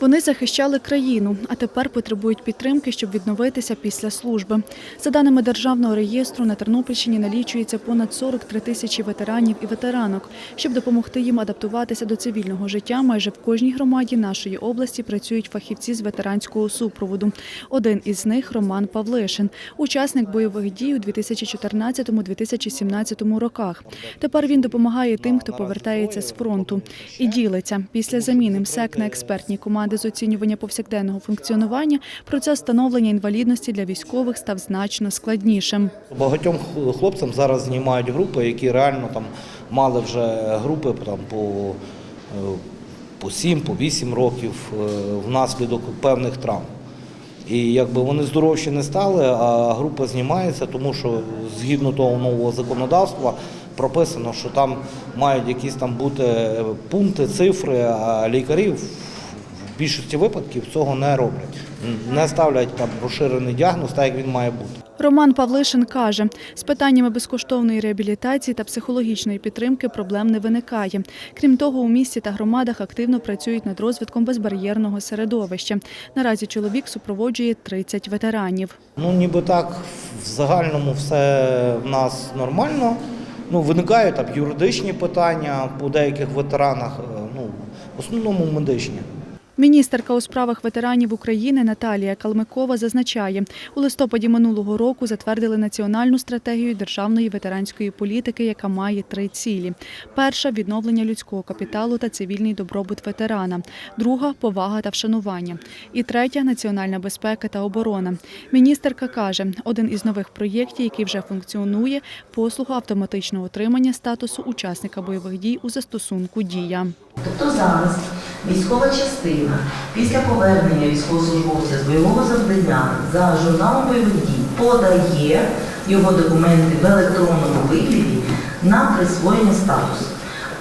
Вони захищали країну, а тепер потребують підтримки, щоб відновитися після служби. За даними державного реєстру, на Тернопільщині налічується понад 43 тисячі ветеранів і ветеранок. Щоб допомогти їм адаптуватися до цивільного життя, майже в кожній громаді нашої області працюють фахівці з ветеранського супроводу. Один із них Роман Павлишин, учасник бойових дій у 2014-2017 роках. Тепер він допомагає тим, хто повертається з фронту, і ділиться після заміни МСЕК на експертні команди з оцінювання повсякденного функціонування. Процес встановлення інвалідності для військових став значно складнішим. Багатьом хлопцям зараз знімають групи, які реально там мали вже групи там по, е, по 7, по 8 років е, внаслідок певних травм. І якби вони здоровші не стали, а група знімається, тому що згідно того нового законодавства прописано, що там мають якісь там бути пункти, цифри, а лікарі в більшості випадків цього не роблять. Не ставлять там розширений діагноз, так як він має бути. Роман Павлишин каже, з питаннями безкоштовної реабілітації та психологічної підтримки проблем не виникає. Крім того, у місті та громадах активно працюють над розвитком безбар'єрного середовища. Наразі чоловік супроводжує 30 ветеранів. Ну, ніби так, в загальному все в нас нормально. Ну, виникають там юридичні питання по деяких ветеранах, е, ну, в основному медичні. Міністерка у справах ветеранів України Наталія Калмикова зазначає, у листопаді минулого року затвердили національну стратегію державної ветеранської політики, яка має три цілі: перша відновлення людського капіталу та цивільний добробут ветерана, друга повага та вшанування, і третя національна безпека та оборона. Міністерка каже, один із нових проєктів, який вже функціонує, послуга автоматичного отримання статусу учасника бойових дій у застосунку дія. Тобто зараз військова частина після повернення військовослужбовця з бойового завдання за журналом бойових дій подає його документи в електронному вигляді на присвоєння статусу.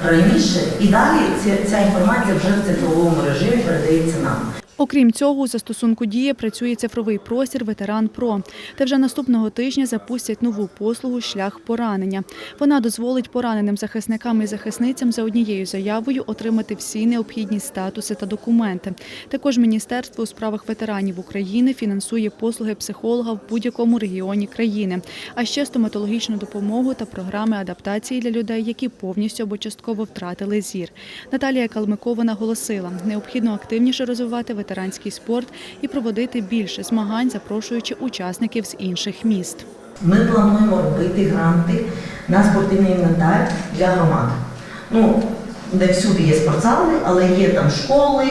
Раніше і далі ця, ця інформація вже в цифровому режимі передається нам. Окрім цього, у застосунку дія працює цифровий простір Ветеран Про. Та вже наступного тижня запустять нову послугу Шлях поранення. Вона дозволить пораненим захисникам і захисницям за однією заявою отримати всі необхідні статуси та документи. Також Міністерство у справах ветеранів України фінансує послуги психолога в будь-якому регіоні країни, а ще стоматологічну допомогу та програми адаптації для людей, які повністю або частково втратили зір. Наталія Калмикова наголосила, необхідно активніше розвивати ветеранський спорт і проводити більше змагань, запрошуючи учасників з інших міст. Ми плануємо робити гранти на спортивний інвентар для громад. Ну, де всюди є спортзали, але є там школи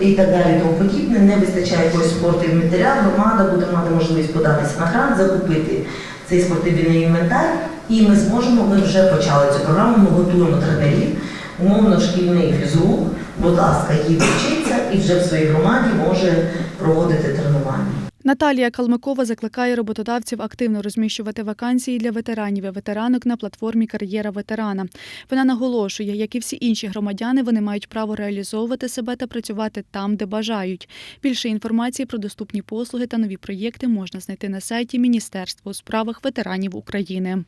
і так далі, тому подібне. Не вистачає якогось спортивного інвентаря. Громада буде мати можливість податися на грант, закупити цей спортивний інвентар, і ми зможемо. Ми вже почали цю програму. Ми готуємо тренерів, умовно шкільний фізрук. Будь ласка, їде вчиться і вже в своїй громаді може проводити тренування. Наталія Калмикова закликає роботодавців активно розміщувати вакансії для ветеранів і ветеранок на платформі Кар'єра ветерана. Вона наголошує, як і всі інші громадяни, вони мають право реалізовувати себе та працювати там, де бажають. Більше інформації про доступні послуги та нові проєкти можна знайти на сайті Міністерства у справах ветеранів України.